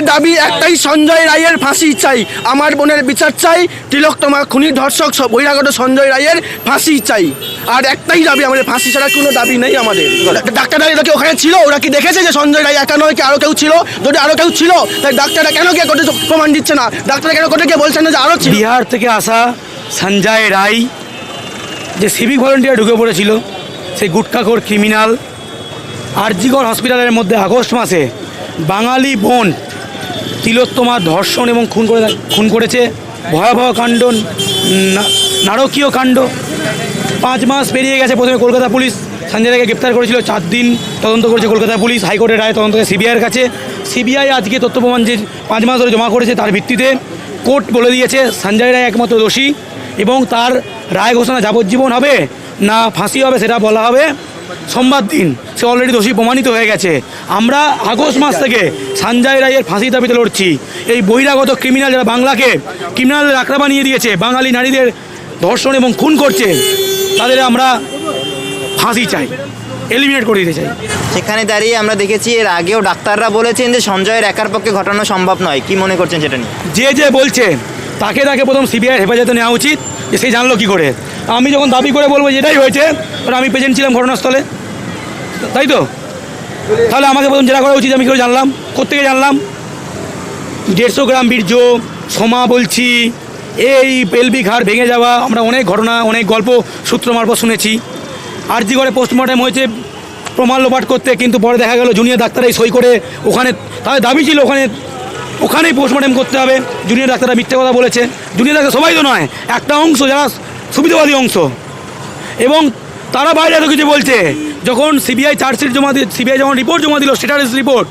আমাদের দাবি একটাই, সঞ্জয় রায়ের ফাঁসি চাই। আমার বোনের বিচার চাই, তিলক তোমার খুনি, ধর্ষক বহিরাগত সঞ্জয় রায়ের ফাঁসি চাই। আর একটাই দাবি, আমাদের ফাঁসি ছাড়া কোনো দাবি নেই আমাদের। ডাক্তাররা এরা কি ওখানে ছিল, ওরা কি দেখেছে যে সঞ্জয় রায় একা নয়, কি আরও কেউ ছিল? যদি আরও কেউ ছিল তাই ডাক্তাররা কেন কে কোর্টে প্রমাণ দিচ্ছে না? ডাক্তাররা কেন কোর্টে গিয়ে বলছেন না যে আরও ছিল? বিহার থেকে আসা সঞ্জয় রায় যে সিভিক ভলেন্টিয়ার ঢুকে পড়েছিল, সেই গুটখাখোর ক্রিমিনাল আরজিগড় হসপিটালের মধ্যে আগস্ট মাসে বাঙালি বোন তিলোত্তমা ধর্ষণ এবং খুন করে খুন করেছে। ভয়াবহ কাণ্ড নারকীয় কাণ্ড। পাঁচ মাস পেরিয়ে গেছে প্রথমে কলকাতা পুলিশ। সঞ্জয় রায়কে গ্রেপ্তার করেছিল চার দিন তদন্ত করেছে কলকাতা পুলিশ। হাইকোর্টের রায় তদন্ত সিবিআইয়ের কাছে। সিবিআই আজকে তথ্য প্রমাণ যে পাঁচ মাস ধরে জমা করেছে তার ভিত্তিতে কোর্ট বলে দিয়েছে, সঞ্জয় রায় একমাত্র দোষী এবং তার রায় ঘোষণা যাবজ্জীবন হবে না ফাঁসি হবে সেটা বলা হবে। সোমবার দিন সে অলরেডি দোষী প্রমাণিত হয়ে গেছে। আমরা আগস্ট মাস থেকে সঞ্জয় রায়ের ফাঁসি দাবিতে লড়ছি। এই বহিরাগত ক্রিমিনাল যারা বাংলাকে ক্রিমিনালদের আঁকড়া বানিয়ে দিয়েছে বাঙালি নারীদের ধর্ষণ এবং খুন করছে তাদের আমরা ফাঁসি চাই এলিমিনেট করে দিতে চাই। সেখানে দাঁড়িয়ে আমরা দেখেছি এর আগেও ডাক্তাররা বলেছেন যে সঞ্জয়ের একার পক্ষে ঘটানো সম্ভব নয়। কি মনে করছেন সেটা নিয়ে? যে যে বলছে তাকে তাকে প্রথম সিবিআই হেফাজতে নেওয়া উচিত। যে সে জানলো কি করে। আমি যখন দাবি করে বলব যেটাই হয়েছে কারণ আমি প্রেজেন্ট ছিলাম ঘটনাস্থলে। তাই তো? তাহলে আমাকে প্রথম যেটা করা উচিত, আমি কেউ জানলাম? কোথেকে জানলাম? দেড়শো গ্রাম বীর্য, সোমা বলছি, এই পেলবি ঘাড় ভেঙে যাওয়া, আমরা অনেক ঘটনা, অনেক গল্প, সূত্র মারফত শুনেছি। আর জি করে পোস্টমর্টম হয়েছে, প্রমাণ লোপাট করতে, কিন্তু পরে দেখা গেল জুনিয়র ডাক্তারাই সই করে ওখানে, তাদের দাবি ছিল ওখানে ওখানেই পোস্টমর্টম করতে হবে। জুনিয়র ডাক্তাররা মিথ্যে কথা বলেছে। জুনিয়র ডাক্তার সবাই তো নয়, একটা অংশ যারা সুবিধাবাদী অংশ। এবং তারা বাইরে এত কিছু বলছে। যখন সিবিআই চার্জশিট জমা দিয়ে সিবিআই যখন রিপোর্ট জমা দিল স্টেটাস রিপোর্ট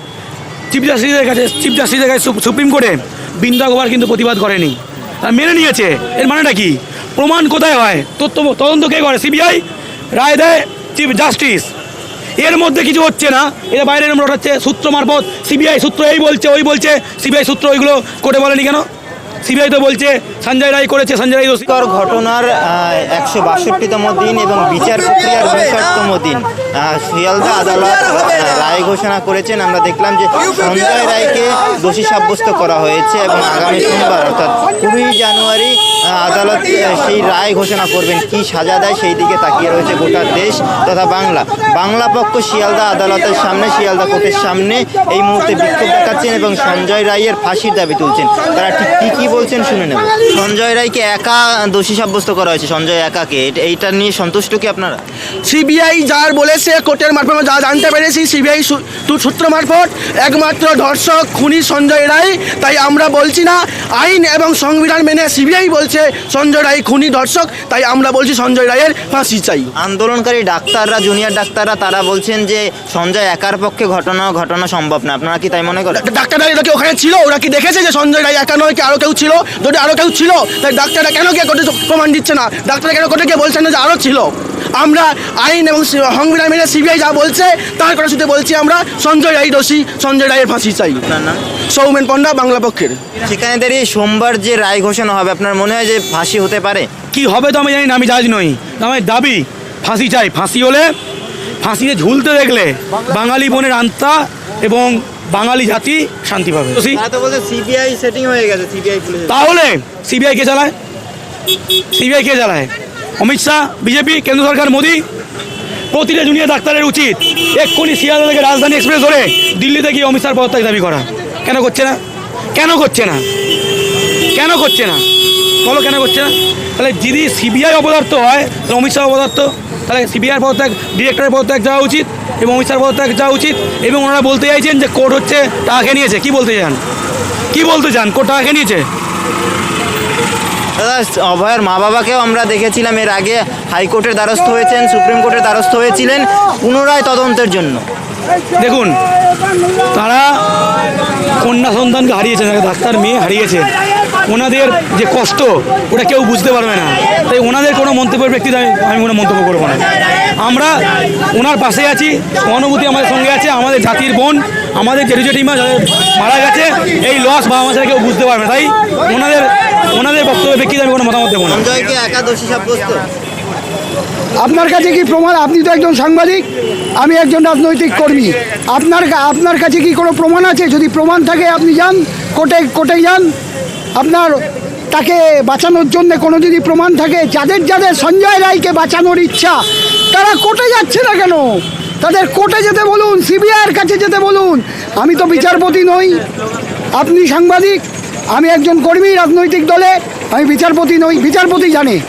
চিফ জাস্টিসের কাছে চিফ জাস্টিসের কাছে সুপ্রিম কোর্টে বৃন্দা গোবার কিন্তু প্রতিবাদ করেনি। মেনে নিয়েছে। এর মানেটা কি? প্রমাণ কোথায় হয়? তথ্য তদন্ত কে করে? সিবিআই রায় দেয় চিফ জাস্টিস এর মধ্যে কিছু হচ্ছে না। এরা বাইরে এরম হচ্ছে সূত্র মারফত। সিবিআই সূত্র এই বলছে, ওই বলছে। সিবিআই সূত্র ওইগুলো কোর্টে বলেনি কেন? সিবিআই তো বলছে, সঞ্জয় রায় করেছে, সঞ্জয় রায় দোষী। কর ঘটনার একশো বাষট্টিতম দিন এবং বিচার প্রক্রিয়ার উনষাটতম দিন। শিয়ালদা আদালত রায় ঘোষণা করেছেন। আমরা দেখলাম যে সঞ্জয় রায়কে দোষী সাব্যস্ত করা হয়েছে এবং আগামী সোমবার অর্থাৎ কুড়ি জানুয়ারি আদালত সেই রায় ঘোষণা করবেন, কি সাজা দেয় সেই দিকে তাকিয়ে রয়েছে গোটা দেশ তথা বাংলা। বাংলা পক্ষ শিয়ালদা আদালতের সামনে, শিয়ালদা কোর্টের সামনে এই মুহূর্তে বিক্ষোভ দেখাচ্ছেন এবং সঞ্জয় রায়ের ফাঁসির দাবি তুলছেন। তারা ঠিক কী কী বলছেন শুনে নেব। সঞ্জয় রায়কে একা দোষী সাব্যস্ত করা হয়েছে, সঞ্জয় একাকে। এইটা নিয়ে সন্তুষ্ট কি আপনারা? সিবিআই যার বলেছে, কোর্টের মারফত যা জানতে পেরেছি, সিবিআই সূত্র মারফত একমাত্র ধর্ষক খুনি সঞ্জয় রায়। তাই আমরা বলছি না, আইন এবং সংবিধান মেনে সিবিআই বলছে সঞ্জয় রায় খুনি দর্শক তাই আমরা বলছি সঞ্জয় রায়ের ফাঁসি চাই। আন্দোলনকারী ডাক্তাররা জুনিয়র ডাক্তাররা তারা বলছেন যে সঞ্জয় একার পক্ষে ঘটনা ঘটনা সম্ভব না। আপনারা কি তাই মনে করেন? ডাক্তার ডাক্তাররা এরা কি ওখানে ছিল ওরা কি দেখেছে যে সঞ্জয় রায় একা নয় কি আরও কেউ ছিল? যদি আরও কেউ ছিল তাই ডাক্তাররা কেন গিয়ে কোর্টে প্রমাণ দিচ্ছে না? ডাক্তাররা কেন কোর্টে গিয়ে বলছেন না যে আরও ছিল? আমরা আইন এবং সংবিধান মেনে সিবিআই যা বলছে তার কথা শুধু বলছি আমরা। সঞ্জয় রায় দোষী সঞ্জয় রায়ের ফাঁসি চাই। সৌমেন পণ্ডা বাংলা পক্ষের। সেখানে দাঁড়িয়ে সোমবার যে রায় ঘোষণা হবে আপনার মনে হয় যে ফাঁসি হতে পারে? কি হবে তো আমি জানি না আমি জাজ নই। আমার দাবি ফাঁসি চাই। ফাঁসি হলে ফাঁসিতে ঝুলতে দেখলে বাঙালি বোনের আত্মা এবং বাঙালি জাতি শান্তি পাবে। হয়ে তাহলে সিবিআই কে চালায়? সিবিআই কে চালায়? অমিত শাহ, বিজেপি, কেন্দ্র সরকার, মোদী, প্রতিটা জুনিয়র ডাক্তারের উচিত। এক্ষুনি শিয়ালদা থেকে রাজধানী এক্সপ্রেস ধরে দিল্লিতে গিয়ে অমিত শাহ পদত্যাগ দাবি করা। কেন করছে না? কেন করছে না? কেন করছে না? বলো কেন করছে না? তাহলে যদি সিবিআই অপদার্থ হয়, তাহলে অমিত শাহ অপদার্থ। তাহলে সিবিআই পদত্যাগ, ডিরেক্টরের পদত্যাগ যাওয়া উচিত এবং অমিত শাহ পদত্যাগ যাওয়া উচিত এবং ওনারা বলতে চাইছেন যে কোর্ট হচ্ছে টাকা নিয়েছে। কি বলতে চান? কি বলতে চান? কোর্ট টাকা নিয়েছে? দাদা অভয়ের মা বাবাকেও আমরা দেখেছিলাম এর আগে হাইকোর্টের দ্বারস্থ হয়েছেন, সুপ্রিম কোর্টের দ্বারস্থ হয়েছিলেন পুনরায় তদন্তের জন্য। দেখুন, তারা কন্যা সন্তানকে হারিয়েছেন ডাক্তার মেয়ে হারিয়েছে। ওনাদের যে কষ্ট ওটা কেউ বুঝতে পারবে না। তাই ওনাদের কোনো মন্তব্যের ব্যক্তি আমি আমি কোনো মন্তব্য করব না। আমরা ওনার পাশে আছি সহানুভূতি আমাদের সঙ্গে আছে আমাদের জাতির বোন আমাদের যাদের মারা গেছে এই লস বাবা মা কেউ বুঝতে পারবে না। তাই ওনাদের ওনাদের বক্তব্যের ব্যক্তিতে আমি কোনো মতামত দেবো না। আপনার কাছে কি প্রমাণ? আপনি তো একজন সাংবাদিক আমি একজন রাজনৈতিক কর্মী। আপনার আপনার কাছে কি কোনো প্রমাণ আছে? যদি প্রমাণ থাকে আপনি যান কোর্টে কোর্টে যান। আপনার তাকে বাঁচানোর জন্য কোনো যদি প্রমাণ থাকে। যাদের যাদের সঞ্জয় রায়কে বাঁচানোর ইচ্ছা, তারা কোর্টে যাচ্ছে না কেন? তাদের কোর্টে যেতে বলুন, সিবিআইয়ের কাছে যেতে বলুন। আমি তো বিচারপতি নই। আপনি সাংবাদিক, আমি একজন কর্মী রাজনৈতিক দলে, আমি বিচারপতি নই। বিচারপতি জানে।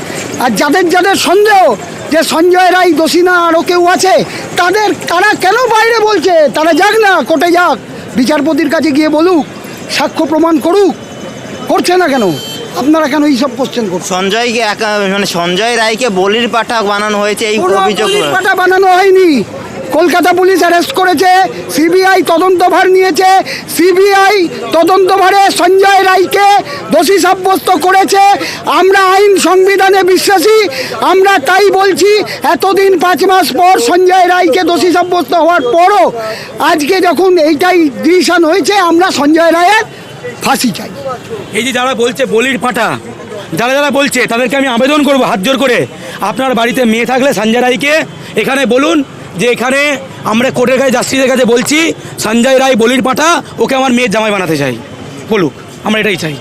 আর যাদের যাদের সন্দেহ যে সঞ্জয় রায় দোষী না, আরও কেউ আছে, তাদের তারা কেন বাইরে বলছে? তারা যাক না, কোর্টে যাক। বিচারপতির কাছে গিয়ে বলুক, সাক্ষ্য প্রমাণ করুক। করছে না কেন? আপনারা কেন এইসব কোশ্চেন করছেন? সঞ্জয়কে একা মানে সঞ্জয় রায়কে বলির পাঠা বানানো হয়েছে এই অভিযোগ পাঠা বানানো হয়নি। কলকাতা পুলিশ অ্যারেস্ট করেছে সিবিআই তদন্তভার নিয়েছে সিবিআই তদন্তভারে সঞ্জয় রায়কে দোষী সাব্যস্ত করেছে। আমরা আইন সংবিধানে বিশ্বাসী আমরা তাই বলছি এতদিন পাঁচ মাস পর সঞ্জয় রায়কে দোষী সাব্যস্ত হওয়ার পরও আজকে যখন এইটাই ডিসিশন হয়েছে আমরা সঞ্জয় রায়ের ফাঁসি চাই। এই যে যারা বলছে বলির পাঠা, যারা যারা বলছে, তাদেরকে আমি আবেদন করব হাত জোর করে। আপনার বাড়িতে মেয়ে থাকলে সঞ্জয় রায়কে এখানে বলুন যে এখানে আমরা কোর্টের কাছে জাস্টিসের কাছে বলছি, সঞ্জয় রায় বলির পাঠা, ওকে আমার মেয়ের জামাই বানাতে চাই। বলুক, আমরা এটাই চাই।